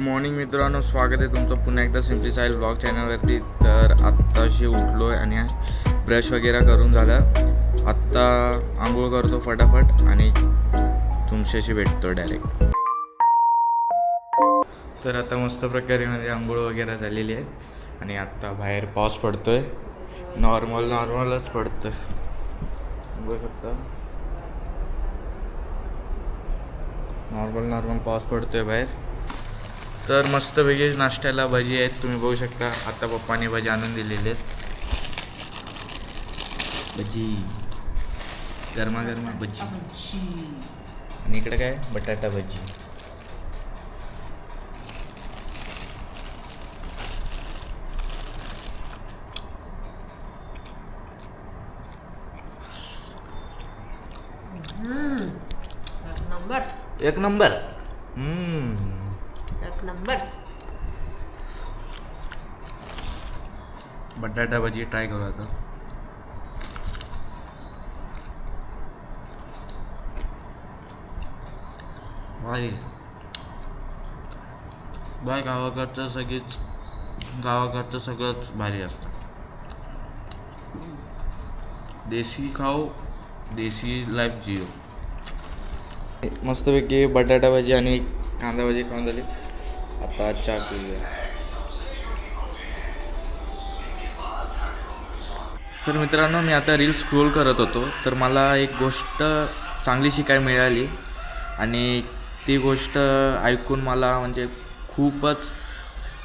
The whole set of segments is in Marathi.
मॉर्निंग मित्रांनो. स्वागत आहे तुमचं पुन्हा एकदा सिम्पली साईल ब्लॉग चॅनलवरती तर आत्ताशी उठलो आहे आणि ब्रश वगैरे करून झालं. आत्ता आंघोळ करतो फटाफट आणि तुमच्याशी भेटतो डायरेक्ट तर आता मस्त प्रकारे म्हणजे आंघोळ वगैरे झालेली आहे. आणि आत्ता बाहेर पाऊस पडतो आहे नॉर्मल नॉर्मलच पडतं बघू शकता. नॉर्मल नॉर्मल पाऊस पडतो आहे बाहेर. तर मस्तपैकी नाश्त्याला भजी आहेत तुम्ही बघू शकता. आता पप्पाने भजी आणून दिलेले आहेत. भजी. गरमागरमा भजी. आणि इकडे काय? बटाटा भजी. एक नंबर एक नंबर हम्म. एक नंबर बटाटा भजी ट्राय करू आता. भारी बाय गावाकडचं सगळीच गावाकडचं सगळंच भारी असतं. देशी खाऊ देशी लाईफ जिओ. मस्तपैकी बटाटा भाजी आणि कांदा भाजी खाऊन झाली. आता चहा पिऊया. तर मित्रांनो मी आता रील स्क्रोल करत होतो. तर मला एक गोष्ट चांगली शिकायला मिळाली. आणि ती गोष्ट ऐकून मला म्हणजे खूपच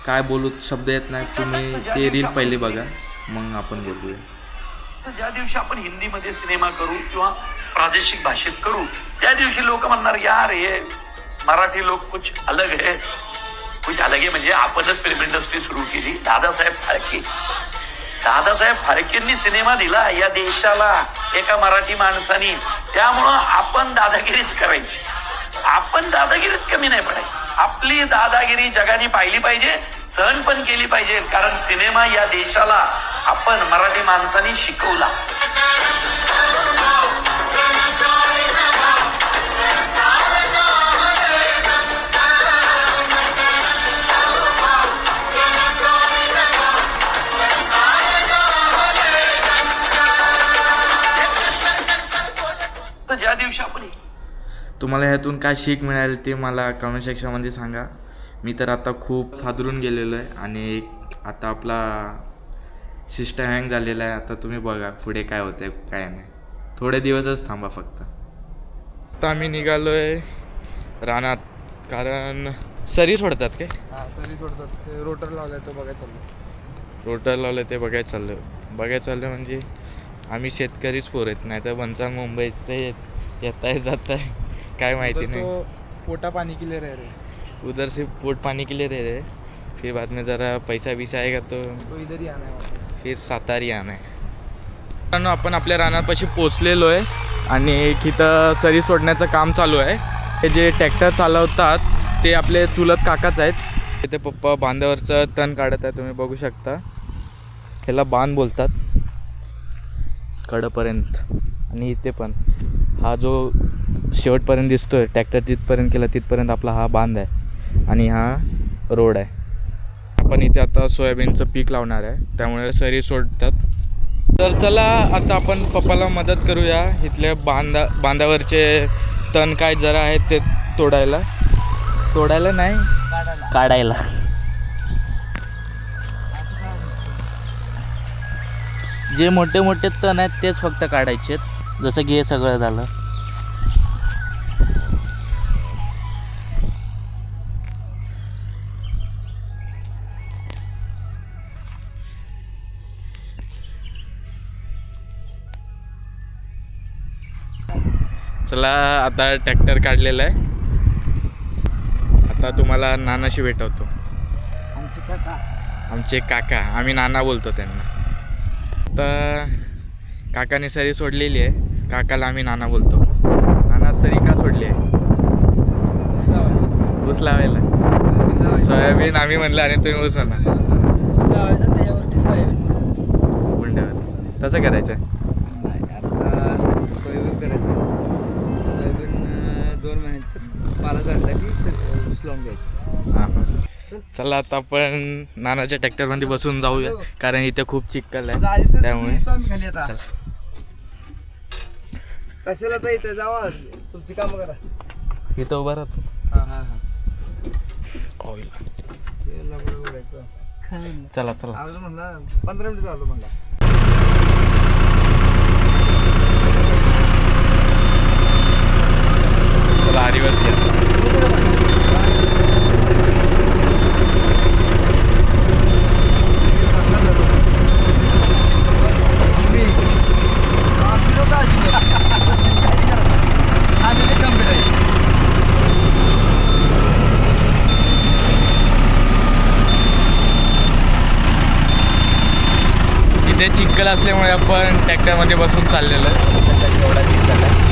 काय बोलू शब्द येत नाही तुम्ही ते रील पहिले बघा. मग आपण बोलूया. तर ज्या दिवशी आपण हिंदीमध्ये सिनेमा करू किंवा प्रादेशिक भाषेत करू त्या दिवशी लोक म्हणणार यार हे मराठी लोक कुछ अलग है. कुछ अलग आहे म्हणजे आपणच फिल्म इंडस्ट्री सुरू केली. दादासाहेब फाळके. दादासाहेब फाळकेंनी सिनेमा दिला या देशाला एका मराठी माणसानी. त्यामुळं आपण दादागिरीच करायची. आपण दादागिरीत कमी नाही पडायची. आपली दादागिरी जगाने पाहिली पाहिजे सहन पण केली पाहिजे. कारण सिनेमा या देशाला आपण मराठी माणसांनी शिकवला. तुम्हाला ह्यातून काय शिक मिळाली ते मला कमेंट सेक्शनमध्ये सांगा. मी तर आता खूप सादरून गेलेलो आहे आणि आता आपला सिस्टम हँग झालेला आहे. आता तुम्ही बघा पुढे काय होतंय काय नाही. थोडे दिवसच थांबा फक्त. आता आम्ही निघालो आहे रानात. कारण सरी सोडतात काय? हा सरी सोडतात. ते रोटर लावलाय तो बघायला चाललो रोटर लावलं ते बघायला चाललं बघायला चाललं म्हणजे आम्ही शेतकरीच पोर आहेत नाही तर बनचाल मुंबईत ते येत आहे जात आहे काय माहिती नाही तो पोटा पाणी क्लिअर आहे रे उधर से पोट पानी के लिए दे रहे फिर बाद में ज़रा पैसा वैसा आएगा तो तो इधर ही आना है फिर सातारी आना है. मित्रांनो आपण आपल्या रानापाशी पोचलेलो आहे आणि इथं सरी सोडण्याचं काम चालू आहे. हे जे ट्रॅक्टर चालवतात ते आपले चुलत काकाच आहेत. इथे पप्पा बांधावरचं तण काढत आहे तुम्ही बघू शकता. ह्याला बांध बोलतात. कडपर्यंत. आणि इथे पण. हा जो शेवटपर्यंत दिसतो आहे ट्रॅक्टर जिथपर्यंत केला तिथपर्यंत आपला हा बांध आहे आणि हा रोड आहे. आपण इथे आता सोयाबीनचं पीक लावणार आहे. त्यामुळे सरी सोडतात. तर चला आता आपण पप्पाला मदत करूया. इथल्या बांधा बांधावरचे तण काय जरा आहेत ते तोडायला. तोडायला नाही काढायला. जे मोठे मोठे तण आहेत तेच फक्त काढायचे आहेत जसं की हे सगळं झालं. चला आता ट्रॅक्टर काढलेला आहे. आता तुम्हाला नानाशी भेटवतो. आमचे काका. आमचे काका. आम्ही नाना बोलतो त्यांना. आता काकाने सरी सोडलेली आहे. काकाला आम्ही नाना बोलतो. नाना सरी का सोडली आहे? ऊस लावायला. सोयाबीन आम्ही म्हणलं आणि तुम्ही ऊस म्हणा. लावायचं त्याच्यावरती सोयाबीन तसं करायचं नाही आता सोयाबीन करायचं सोयाबीन अं, दोन महिन्यात पाला की घ्यायचं हां हां चला आता आपण नानाच्या ट्रॅक्टरमध्ये बसून जाऊया कारण इथे खूप चिक्कल आहे. त्यामुळे चला. कशाला तर इथे जावा. तुमची कामं करा. इथं उभा राहतो हा हा हा. ऑइल. चला चला. पंधरा मिनिट झालो म्हणला. चला आदिवास घ्या. इथे चिखल असल्यामुळे आपण ट्रॅक्टरमध्ये बसून चाललेलो आहे एवढा चिक्कल आहे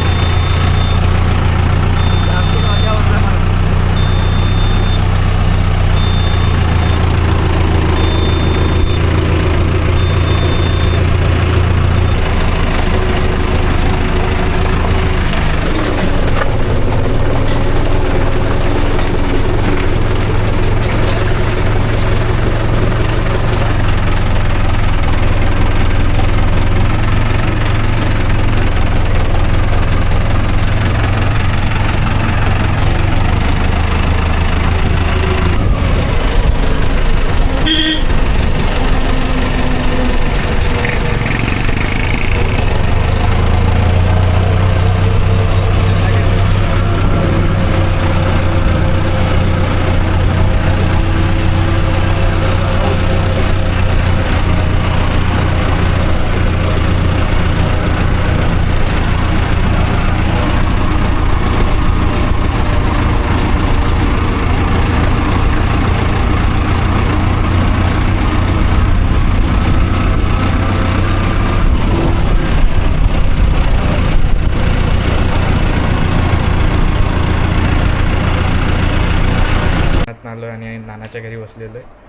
नानात आलो आणि नानाच्या घरी बसलेलो आहे.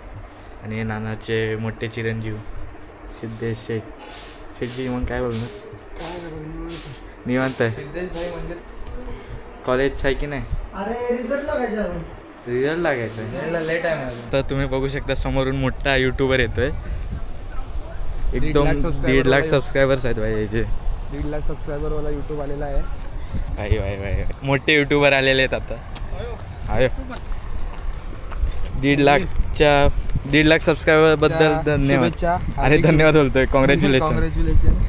आणि नानाचे मोठे चिरंजीव सिद्धेश शेठ शेठजी मग काय बोलणार? निवांत आहे. सिद्धेश भाई म्हणजे कॉलेज आहे की नाही? अरे रिझल्ट लागायचा लेट आहे तर तुम्ही बघू शकता समोरून मोठा युट्यूबर येतोय. एकदम दीड लाख सबस्क्रायबर्स आहेत भाई याचे दीड लाख सबस्क्रायबर वाला युट्यूब आलेला आहे. भाई भाई भाई. मोठे युट्यूबर आलेले आहेत आता. आयो. दीड लाखच्या दीड लाख सबस्क्रायबरबद्दल धन्यवाद. अरे धन्यवाद बोलतोय. कॉंग्रॅच्युलेशन कॉंग्रॅच्युलेशन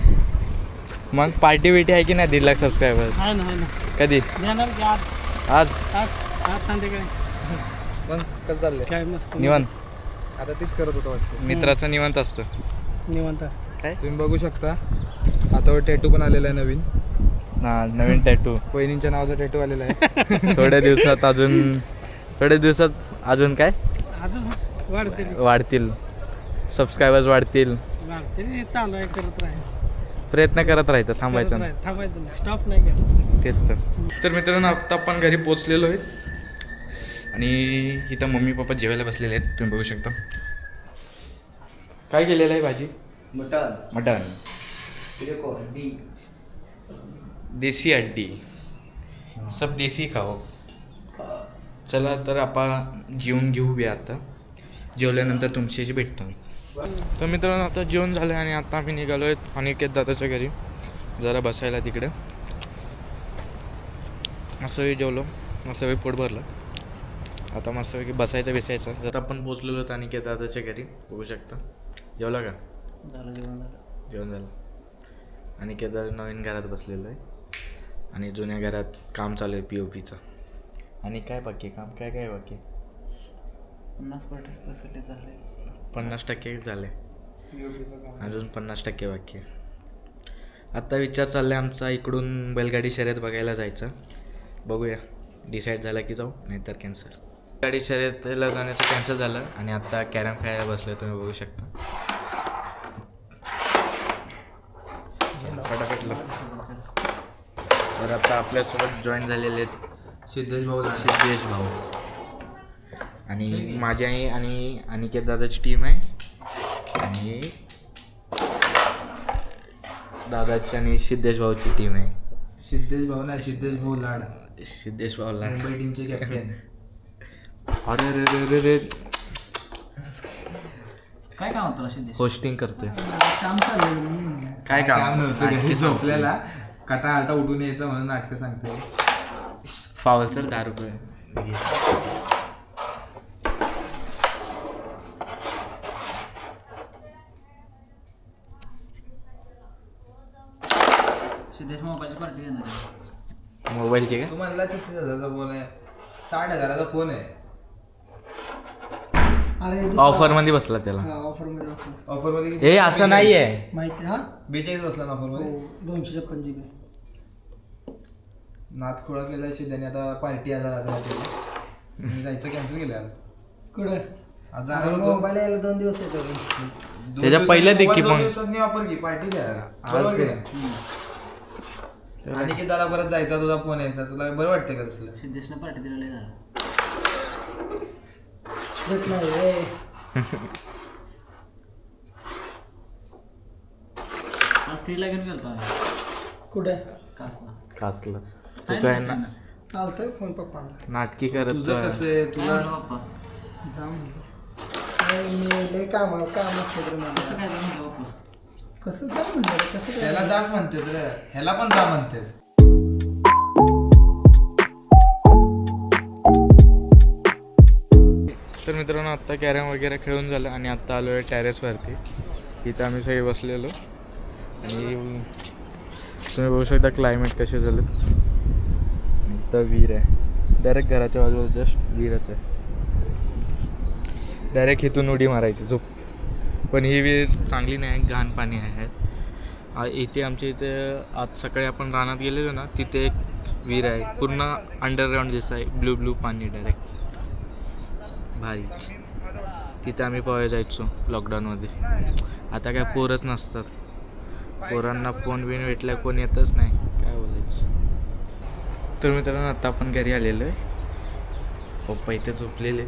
मग पार्टी बिटी आहे की नाही दीड लाख सबस्क्रायबर आहे ना आहे ना. कधी? देणार की आज? आज. आज आज संध्याकाळी. मग कसं चाललंय? काय मस्त. निवांत. आता तीच करत होतो वाटतं. मित्राचं निवांत असतं. निवांत काय? तुम्ही बघू शकता. हातावर टॅटू पण आलेला आहे नवीन. ना नवीन टॅटू वहिनींच्या नावाचा टॅटू आलेला आहे. थोड्या दिवसात अजून थोड्या दिवसात अजून काय? अजून वाढते वाढतील. सबस्क्रायबर्स वाढतील. वाढते हे चालू आहे करत राहील. प्रयत्न करत राहायचं थांबायचं नाही. थांबायचं नाही. स्टॉप नाही केलं तेच तर. तर मित्रांनो आता आपण घरी पोचलेलो आहेत. आणि इथं मम्मी पप्पा जेवायला बसलेले आहेत. तुम्ही बघू शकता. काय केलेलं आहे भाजी? मटन देसी हड्डी. सब देसी खाओ. चला तर आपण जेवून घेऊ बी आता. जेवल्यानंतर तुमच्याशी भेटतो मी. तर मित्रांनो आता जेवण झालं आणि आता आम्ही निघालो आहेत अनिकेत दादाच्या घरी. जरा बसायला तिकडे. मस्तपैकी जेवलो. मस्तपैकी पोट भरलं. आता मस्तपैकी बसायचं बिसायचं. जर आपण पोचलेलो होतो अनिकेत दादाच्या घरी. बघू शकता. जेवला का? झालं जेवण झालं. जेवण झालं. आणि केदार नवीन घरात बसलेलो आहे. आणि जुन्या घरात काम चालू आहे पी ओ पीचं आणि काय बाकी काम? काय काय बाकी? पन्नास पर्सेंटेज झाले. पन्नास टक्के झाले. अजून पन्नास टक्के बाकी. आहे आत्ता विचार चालला आहे आमचा इकडून बैलगाडी शर्यत बघायला जायचं. बघूया. डिसाईड झाला की जाऊ नाहीतर कॅन्सल गाडी शर्यतीला जाण्याचं कॅन्सल झालं आणि आत्ता कॅरम खेळायला बसलो तुम्ही बघू शकता. चला, फटाफट लाव. तर आता आपल्यासोबत जॉईन झालेले आहेत सिद्धेश भाऊ सिद्धेश भाऊ आणि माझी आई आणि अनिकेत दादाची टीम आहे. आणि दादाची आणि सिद्धेश भाऊची टीम आहे. सिद्धेश भाऊ नाही सिद्धेश भाऊ लाड. सिद्धेश भाऊला मुंबई टीमचे कॅप्टन अरे रे रे रे रे काय काम होतं सिद्धेश? होस्टिंग करतोय. काम चालू काय काम? नव्हतं सांगतोय. झोपलेला. कटा आता उठून यायचं म्हणून नाटकं सांगते फावल सर दहा रुपये. सिद्धेश मोबाईलची पार्टी देणार आहे मोबाईलचे काय तू म्हणला छत्तीस हजाराचा फोन आहे साठ हजाराचा फोन आहे अरे ऑफरमध्ये बसला त्याला ऑफरमध्ये बसला ऑफरमध्ये? हे असं नाहीये माहिती हा बेचाळीस बसला ना ऑफरमध्ये दोनशे छप्पन जी बी नाथ खोळा केला त्याने आता पार्टी आज राहते मी जायचं कॅन्सल केलं आज. कुठे? आज जाणार होतो. मोबाईल यायला दोन दिवस येतो दोन त्याच्या दिवसांनी पहिल्या देखी दोन मग. दिवसांनी वापर की पार्टी द्या बरोबर की. नाही? आणि की त्याला परत जायचा तुझा फोन यायचा. तुला बरं वाटतंय का तसलं? सिद्धेशनं पार्टी दिलेली झालं. आज स्त्रीला घेऊन आम्ही. कुठे? कासला. कासलं. सांगितलं काय ना. चालतंय फोन पप्पाला. नाटकी करत तुझं कसं आहे? तुला पप्पा मी लय काम काम मला कसं काय झालं म्हणलं पप्पा कसं जा म्हणलं रे, कसं काय त्याला जाच म्हणते रे. ह्याला पण जा तर मित्रांनो आत्ता कॅरम वगैरे खेळून झालं आणि आत्ता आलो आहे टेरेसवरती इथं आम्ही सगळे बसलेलो. आणि तुम्ही बघू शकता क्लायमेट कसे झालं. इथं विहीर आहे. डायरेक्ट घराच्या बाजूला जस्ट विहीरच आहे. डायरेक्ट इथून उडी मारायची झोप. पण ही विहीर चांगली नाही घाण पाणी आहे. इथे आमच्या इथे आज सकाळी आपण रानात गेलेलो ना तिथे एक विहीर आहे. पूर्ण अंडरग्राऊंड दिसत आहे ब्लू ब्लू पाणी डायरेक्ट भारी. तिथे आम्ही पोहायला जायचो लॉकडाऊनमध्ये आता काय पोरच नसतात. पोरांना फोन बिन भेटला कोण येतच नाही. तर मित्रांनो आता आपण घरी आलेलो आहे. पप्पा इथे झोपलेले.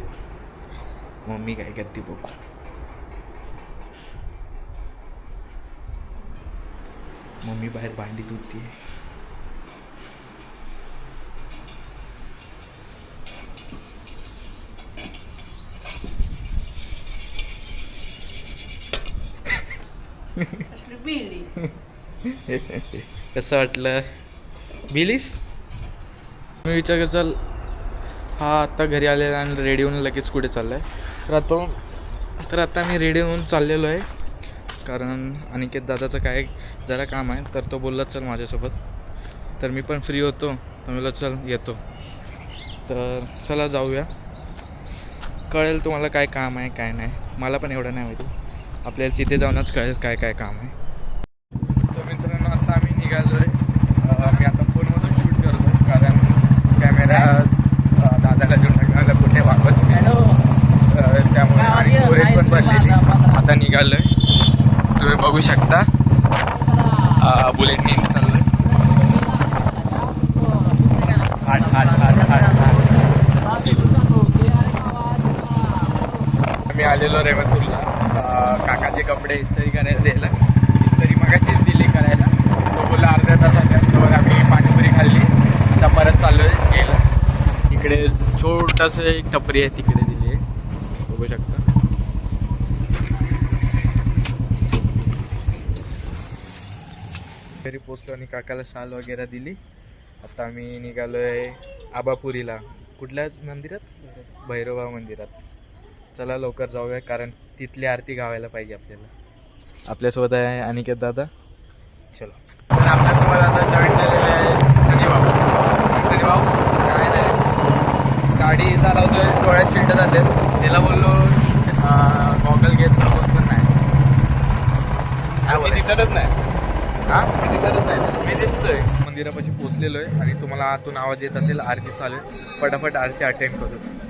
मम्मी काय करते बघू. मम्मी बाहेर भांडी धुती बिली कसं वाटलं? बिलीस? मी विचार कर चल हा आत्ता घरी आलेला आणि रेडी होऊन लगेच कुठे चालला आहे तर आता तर आत्ता मी रेडी होऊन चाललेलो आहे. कारण अनिकेत दादाचं काय जरा काम आहे तर तो बोलला चल माझ्यासोबत. तर मी पण फ्री होतो. तर मला चल येतो. तर चला जाऊया. कळेल तुम्हाला काय काम आहे काय नाही. मला पण एवढं नाही माहिती. आपल्याला तिथे जाऊनच कळेल काय काय काम आहे. तर मित्रांनो आता आम्ही निघालो आहे मी आता फोनमधून शूट करतो कारण कॅमेरा दादाला देऊन टाकला कुठे वापस अं, त्यामुळे आणि पडलेली आता निघालो आहे तुम्ही बघू शकता बुलेटने चाललं आठ आठ आठ आठ मी आलेलो रेवतूरला. काकाचे कपडे इस्त्री करायला द्यायला इस्त्री मगाचीच दिली करायला. तो बोला अर्ध्या तासाच्या आम्ही पाणीपुरी खाल्ली. आता परत चाललो आहे इकडे छोटंसं एक टपरी आहे तिकडे दिली आहे बघू शकता घरी पोचलो आणि काकाला शाल वगैरे दिली. आता आम्ही निघालो आहे आबापुरीला. कुठल्या मंदिरात? भैरवबा मंदिरात. चला लवकर जाऊया कारण तिथली आरती गावायला पाहिजे आपल्याला. आपल्यासोबत आहे अनिकेत दादा. चलो. तर आपल्यासोबत आता जॉईन झालेले आहे सनी भाऊ सनी भाऊ काय नाही. गाडी चालवतोय डोळ्यात चिंट जाते त्याला बोललो गॉगल घेत पण नाही. दिसतच नाही. हा? मी दिसतच नाही. मी दिसतोय. मंदिरापाशी पोहोचलेलो आहे आणि तुम्हाला आतून आवाज येत असेल आरती चालू आहे. फटाफट आरती अटेंड करू.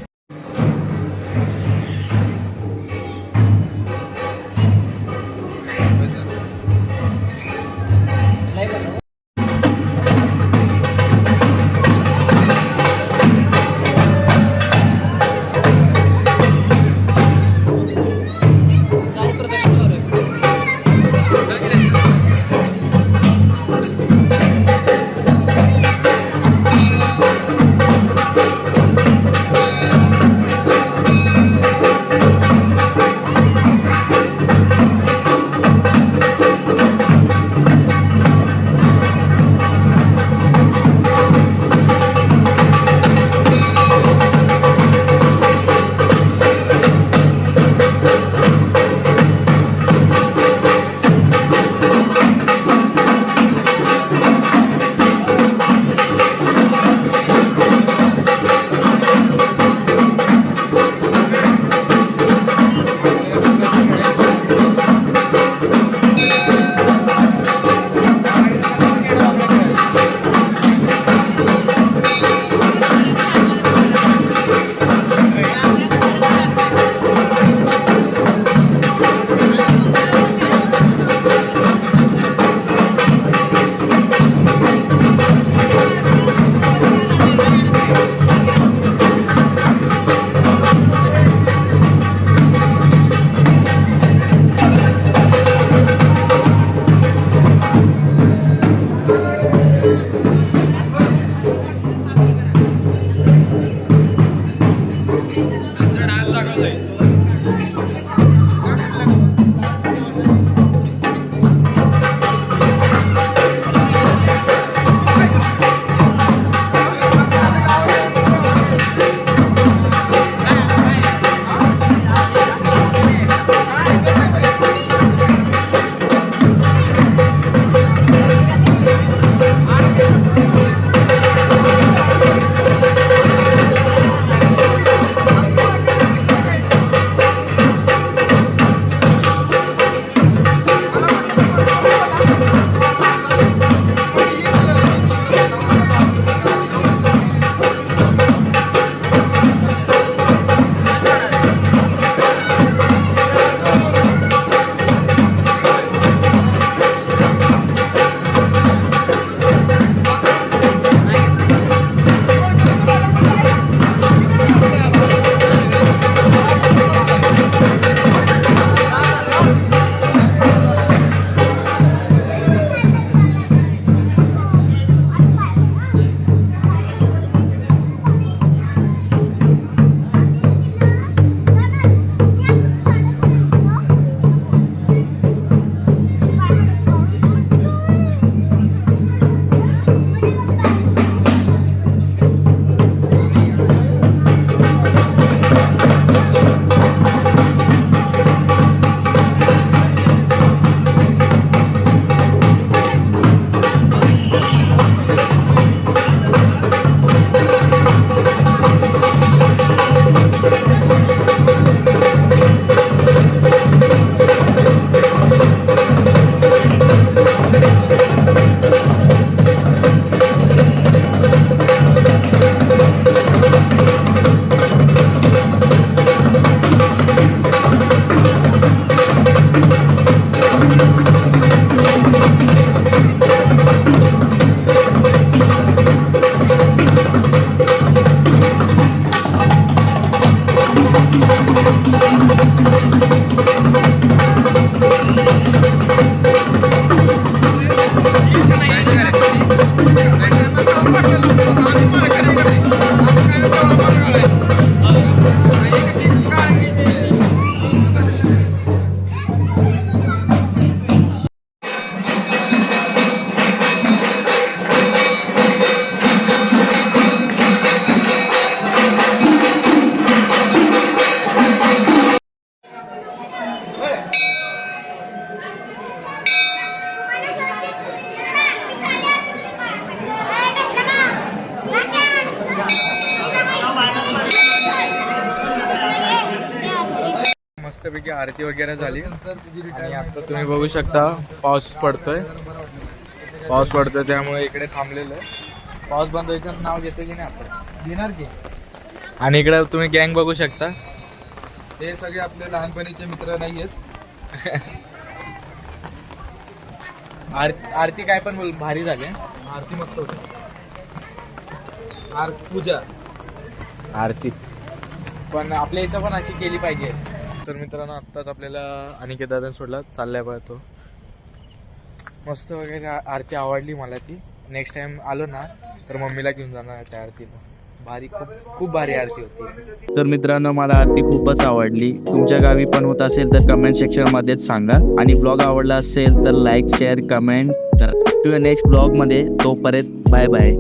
आरती वगैरे झाली. आणि आता तुम्ही बघू शकता पाऊस पडतोय. पाऊस पडतोय त्यामुळे इकडे थांबलेलं आहे. पाऊस बंद व्हायचं नाव घेतो की नाही आपण? देणार की. आणि इकडे तुम्ही गँग बघू शकता. ते सगळे आपले लहानपणीचे मित्र नाही आहेत आर- आरती काय पण बोल भारी झाली? आरती मस्त होती. आर पूजा. आरती. पण आपल्या इथं पण अशी केली पाहिजे. तर मित्रांनो आत्ताच आपल्याला अनिकेत दादा सोडला. चाललाय बघा तो. मस्त वगैरे आरती आवडली मला ती. नेक्स्ट टाइम आलो ना तर मम्मीला घेऊन जाणार त्या आरतीला. भारी खूप खूप भारी आरती होती. तर मित्रांनो मला आरती खूपच आवडली. तुमच्या गावी पण होत असेल तर कमेंट सेक्शनमध्येच सांगा. आणि ब्लॉग आवडला असेल तर लाईक शेअर कमेंट तर टू नेक्स्ट ब्लॉगमध्ये तोपर्यंत बाय बाय